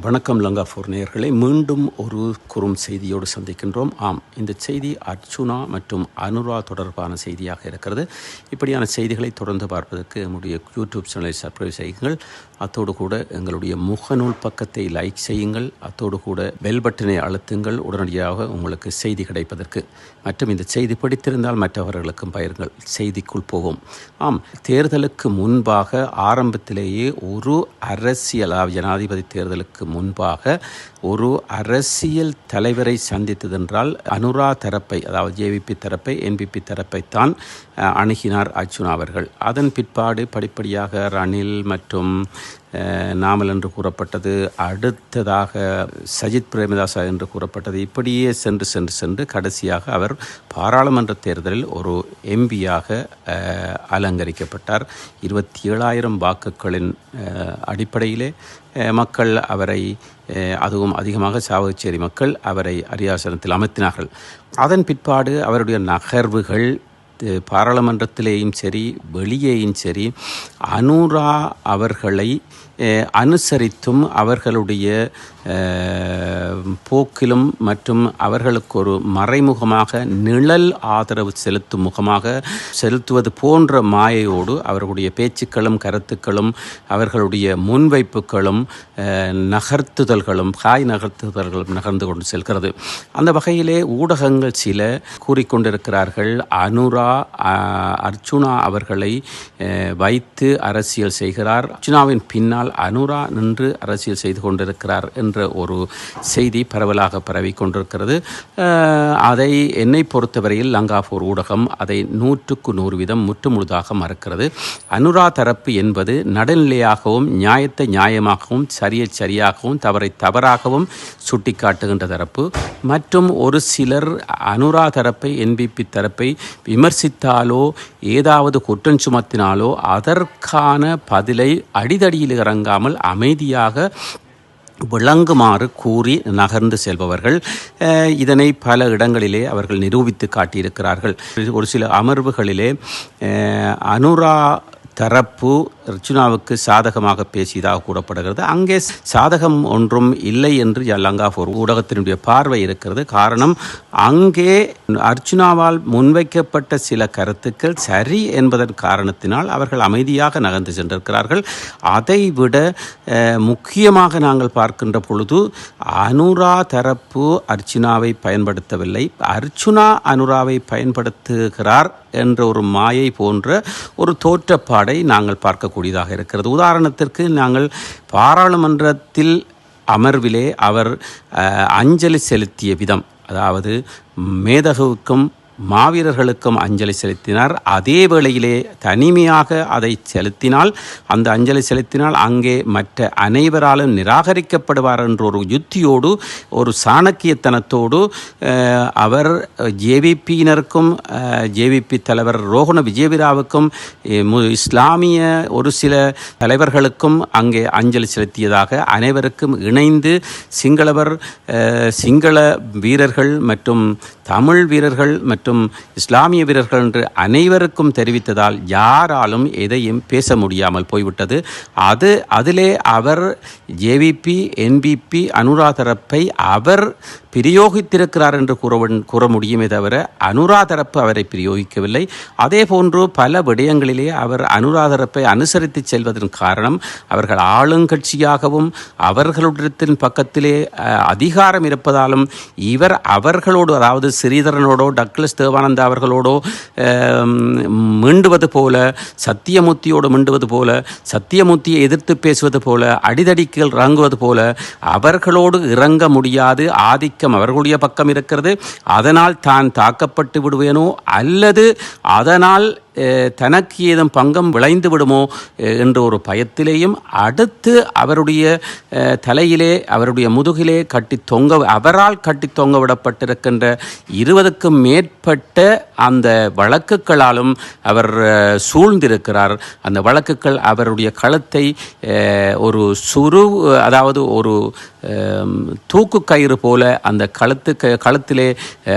வணக்கம் லங்கா நேயர்களை. மீண்டும் ஒரு குறும் செய்தியோடு சந்திக்கின்றோம். ஆம் இந்த செய்தி அர்ச்சுனா மற்றும் அனுரா தொடர்பான செய்தியாக இருக்கிறது. இப்படியான செய்திகளை தொடர்ந்து பார்ப்பதற்கு நம்முடைய யூடியூப் சேனலை சப்ஸ்கிரைப் செய்யுங்கள். அத்தோடு கூட எங்களுடைய முகநூல் பக்கத்தை லைக் செய்யுங்கள். அத்தோடு கூட பெல் பட்டனை அழுத்துங்கள். உடனடியாக உங்களுக்கு செய்தி கிடைப்பதற்கு. மற்றும் இந்த செய்தி படித்திருந்தால் மற்றவர்களுக்கும் பயிருங்கள் செய்திக்குள் போவோம். ஆம் தேர்தலுக்கு முன்பாக ஆரம்பத்திலேயே ஒரு அரசியல் ஜனாதிபதி தேர்தலுக்கு முன்பாக ஒரு அரசியல் தலைவரை சந்தித்ததென்றால் அனுரா தரப்பை அதாவது ஜேவிபி தரப்பை என்பிபி தரப்பைத்தான் அஹ், அணுகினார் அர்ஜுனா அவர்கள். அதன் பிற்பாடு படிப்படியாக ரணில் மற்றும் நாமல் என்று கூறப்பட்டது. அடுத்ததாக சஜித் பிரேமதாசா என்று கூறப்பட்டது. இப்படியே சென்று சென்று சென்று கடைசியாக அவர் பாராளுமன்ற தேர்தலில் ஒரு எம்பியாக அலங்கரிக்கப்பட்டார். இருபத்தி ஏழாயிரம் வாக்குகளின் அடிப்படையிலே மக்கள் அவரை அதுவும் அதிகமாக சாவகச்சேரி மக்கள் அவரை அரியாசனத்தில் அமர்த்தினார்கள். அதன் பிற்பாடு அவருடைய நகர்வுகள் பாராளுமன்றத்திலேயும் சரி வெளியேயும் சரி அனுரா அவர்களை அனுசரித்தும் அவர்களுடைய போக்கிலும் மற்றும் அவர்களுக்கு ஒரு மறைமுகமாக நிழல் ஆதரவு செலுத்தும் முகமாக செலுத்துவது போன்ற மாயையோடு அவர்களுடைய பேச்சுக்களும் கருத்துக்களும் அவர்களுடைய முன்வைப்புகளும் நகர்த்துதல்களும் காய் நகர்த்துதல்களும் நகர்ந்து கொண்டு செல்கிறது. அந்த வகையிலே ஊடகங்கள் சில கூறிக்கொண்டிருக்கிறார்கள். அனுரா அர்ஜுனா அர்ச்சுனா அவர்களை வைத்து அரசியல் செய்கிறார். அர்ச்சுனாவின் பின்னால் அனுரா நின்று அரசியல் செய்து கொண்டிருக்கிறார் என்ற ஒரு செய்தி பரவலாக பரவி கொண்டிருக்கிறது. அதை என்னை பொறுத்தவரையில் லங்காபூர் ஊடகம் அதை நூற்றுக்கு நூறு வீதம் முற்றுமுழுதாக மறுக்கிறது. அனுரா தரப்பு என்பது நடுநிலையாகவும் நியாயத்தை நியாயமாகவும் சரியை சரியாகவும் தவறை தவறாகவும் சுட்டிக்காட்டுகின்ற தரப்பு. மற்றும் ஒரு சிலர் அனுரா தரப்பை என்பிபி தரப்பை விமர்சித்தாலோ ஏதாவது குற்றம் சுமத்தினாலோ அதற்கான பதிலை அடிதடியில் கலங்காமல் அமைதியாக விளங்குமாறு கூறி நகர்ந்து செல்பவர்கள் இதனை பல இடங்களிலே அவர்கள் நிரூபித்து காட்டியிருக்கிறார்கள். ஒரு சில அமர்வுகளிலே அனுரா தரப்பு அர்ச்சுனாவுக்கு சாதகமாக பேசியதாக கூறப்படுகிறது. அங்கே சாதகம் ஒன்றும் இல்லை என்று லங்காபூர் ஊடகத்தினுடைய பார்வை இருக்கிறது. காரணம் அங்கே அர்ச்சுனாவால் முன்வைக்கப்பட்ட சில கருத்துக்கள் சரி என்பதன் காரணத்தினால் அவர்கள் அமைதியாக நகர்ந்து சென்றிருக்கிறார்கள். அதைவிட முக்கியமாக நாங்கள் பார்க்கின்ற பொழுது அனுரா தரப்பு அர்ச்சுனாவை பயன்படுத்தவில்லை. அர்ச்சுனா அனுராவை பயன்படுத்துகிறார் என்ற ஒரு மாயை போன்ற ஒரு தோற்றப்பாடை நாங்கள் கூடியதாக இருக்கிறது. உதாரணத்திற்கு நாங்கள் பாராளுமன்றத்தில் அமர்விலே அவர் அஞ்சலி செலுத்திய விதம் அதாவது மேதகுவுக்கும் மாவீரர்களுக்கும் அஞ்சலி செலுத்தினார். அதே வேளையிலே தனிமையாக அதை செலுத்தினால் அந்த அஞ்சலி செலுத்தினால் அங்கே மற்ற அனைவராலும் நிராகரிக்கப்படுவார் என்ற ஒரு யுத்தியோடு ஒரு சாணக்கியத்தனத்தோடு அவர் ஜேவிபியினருக்கும் ஜேவிபி தலைவர் ரோஹண விஜயவிராவுக்கும் இஸ்லாமிய ஒரு சில தலைவர்களுக்கும் அங்கே அஞ்சலி செலுத்தியதாக அனைவருக்கும் இணைந்து சிங்களவர் சிங்கள வீரர்கள் மற்றும் தமிழ் வீரர்கள் மற்றும் இஸ்லாமிய வீரர்கள் என்று அனைவருக்கும் தெரிவித்ததால் யாராலும் எதையும் பேச முடியாமல் போய்விட்டது. அது அதிலே அவர் ஜேவிபி என்பிபி அனுராதரப்பை அவர் பிரயோகித்திருக்கிறார் என்று கூற கூற முடியுமே தவிர அனுரா தரப்பு அவரை பிரயோகிக்கவில்லை. அதே போன்று பல விடயங்களிலே அவர் அனுரா தரப்பை அனுசரித்து செல்வதன் காரணம் அவர்கள் ஆளுங்கட்சியாகவும் அவர்களுடத்தின் பக்கத்திலே அதிகாரம் இருப்பதாலும் இவர் அவர்களோடு அதாவது ஸ்ரீதரனோடோ டக்ளஸ் தேவானந்தா அவர்களோடோ மீண்டுவது போல சத்தியமூர்த்தியோடு மீண்டுவது போல சத்தியமூர்த்தியை எதிர்த்து பேசுவது போல அடிதடிகள் இறங்குவது போல அவர்களோடு இறங்க முடியாது ஆதிக்கம் அவர்களுடைய பக்கம் இருக்கிறது. அதனால் தான் தாக்கப்பட்டு விடுவேனோ அல்லது அதனால் தனக்கு ஏதும் பங்கம் விளைந்து விடுமோ என்ற ஒரு பயத்திலேயும் அடுத்து அவருடைய தலையிலே அவருடைய முதுகிலே கட்டி தொங்க அவரால் கட்டி தொங்க விடப்பட்டிருக்கின்ற இருபதுக்கும் மேற்பட்ட அந்த வழக்குகளாலும் அவர் சூழ்ந்திருக்கிறார். அந்த வழக்குகள் அவருடைய களத்தை ஒரு சுரு அதாவது ஒரு தூக்கு கயிறு போல அந்த கழுத்து க- கழுத்திலே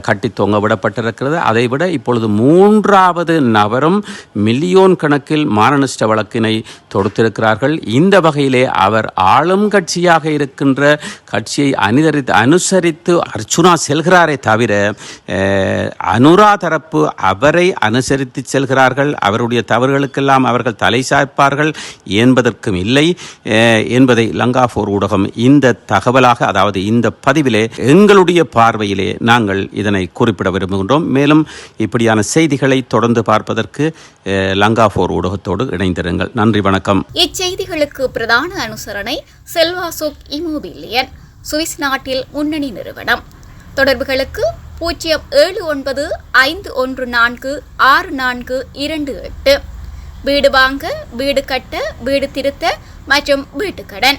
கட்டி தொங்க விடப்பட்டிருக்கிறது. அதைவிட இப்பொழுது மூன்றாவது நபர் பலரும் மில்லியோன் கணக்கில் மானநஷ்ட வழக்கினை தொடுத்திருக்கிறார்கள். இந்த வகையிலே அவர் ஆளும் கட்சியாக இருக்கின்ற கட்சியை அனுசரித்து அனுசரித்து அர்ச்சுனா செல்கிறாரே தவிர அனுரா தரப்பு அவரை அனுசரித்து செல்கிறார்கள். அவருடைய தவறுகளுக்கெல்லாம் அவர்கள் தலை சாய்ப்பார்கள் என்பதற்கும் இல்லை என்பதை லங்கா போர் ஊடகம் இந்த தகவலாக அதாவது இந்த பதிவிலே எங்களுடைய பார்வையிலே நாங்கள் இதனை குறிப்பிட விரும்புகின்றோம். மேலும் இப்படியான செய்திகளை தொடர்ந்து பார்ப்பதற்கு அஹ், லங்கா போர் ஊடகத்தோடு இணைந்திருங்கள். நன்றி வணக்கம். இச்செய்திகளுக்கு பிரதான அனுசரணை செல்வா சுக் இமோபிலியன் சுவிஸ் நாட்டில் முன்னணி நிறுவனம். தொடர்புகளுக்கு பூஜ்ஜியம் ஏழு ஒன்பது ஐந்து ஒன்று நான்கு ஆறு நான்கு இரண்டு எட்டு. வீடு வாங்க வீடு கட்ட வீடு திருத்த மற்றும் வீட்டுக்கடன்.